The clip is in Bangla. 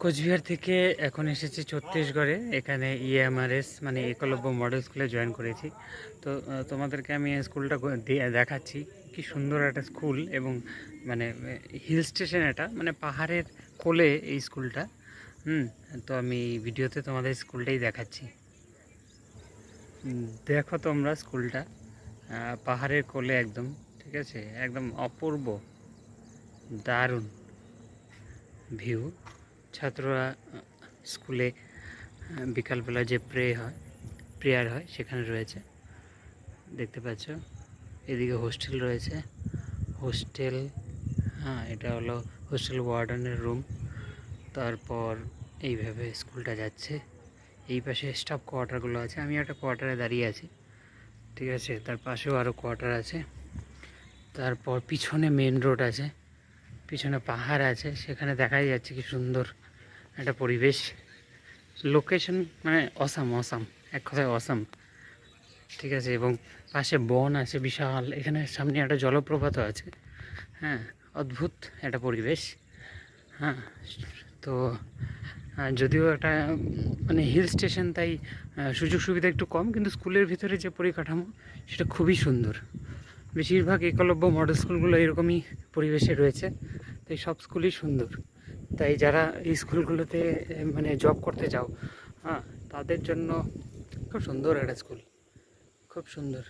কোচবিহার থেকে এখন এসেছি ছত্তিশগড়ে। এখানে ইএমআরএস মানে একলব্য মডেল স্কুলে জয়েন করেছি। তো তোমাদেরকে আমি স্কুলটা দেখাচ্ছি। কি সুন্দর একটা স্কুল এবং মানে হিল স্টেশন এটা মানে পাহাড়ের কোলে এই স্কুলটা। হুম, তো আমি ভিডিওতে তোমাদের স্কুলটাই দেখাচ্ছি। দেখো তোমরা স্কুলটা পাহাড়ের কোলে একদম, ঠিক আছে? একদম অপূর্ব, দারুণ ভিউ। ছাত্ররা স্কুলে বিকালবেলা যে প্রে হয়, প্রেয়ার হয়, সেখানে রয়েছে। দেখতে পাচ্ছ, এদিকে হোস্টেল রয়েছে। হোস্টেল হ্যাঁ এটা হলো হোস্টেল ওয়ার্ডেনের রুম। তারপর এইভাবে স্কুলটা যাচ্ছে। এই পাশে স্টাফ কোয়ার্টারগুলো আছে। আমি একটা কোয়ার্টারে দাঁড়িয়ে আছি। ঠিক আছে? তার পাশেও আরও কোয়ার্টার আছে। তারপর পিছনে মেন রোড আছে। পিছনে পাহাড় আছে, সেখানে দেখাই যাচ্ছে কি সুন্দর একটা পরিবেশ। লোকেশন মানে অসাম অসাম এক কথায় অসাম ঠিক আছে, এবং পাশে বন আছে বিশাল, এখানে সামনে একটা জলপ্রপাতও আছে। হ্যাঁ অদ্ভুত একটা পরিবেশ। হ্যাঁ তো যদিও একটা মানে হিল স্টেশন তাই সুযোগ সুবিধা একটু কম, কিন্তু স্কুলের ভিতরে যে পরিকাঠামো, সেটা খুবই সুন্দর। বেশিরভাগ একলব্য মডেল স্কুলগুলো এরকমই পরিবেশে রয়েছে। তাই সব স্কুলই সুন্দর। তাই যারা এই স্কুলগুলোতে মানে জব করতে চাও হ্যাঁ তাদের জন্য খুব সুন্দর একটা স্কুল খুব সুন্দর।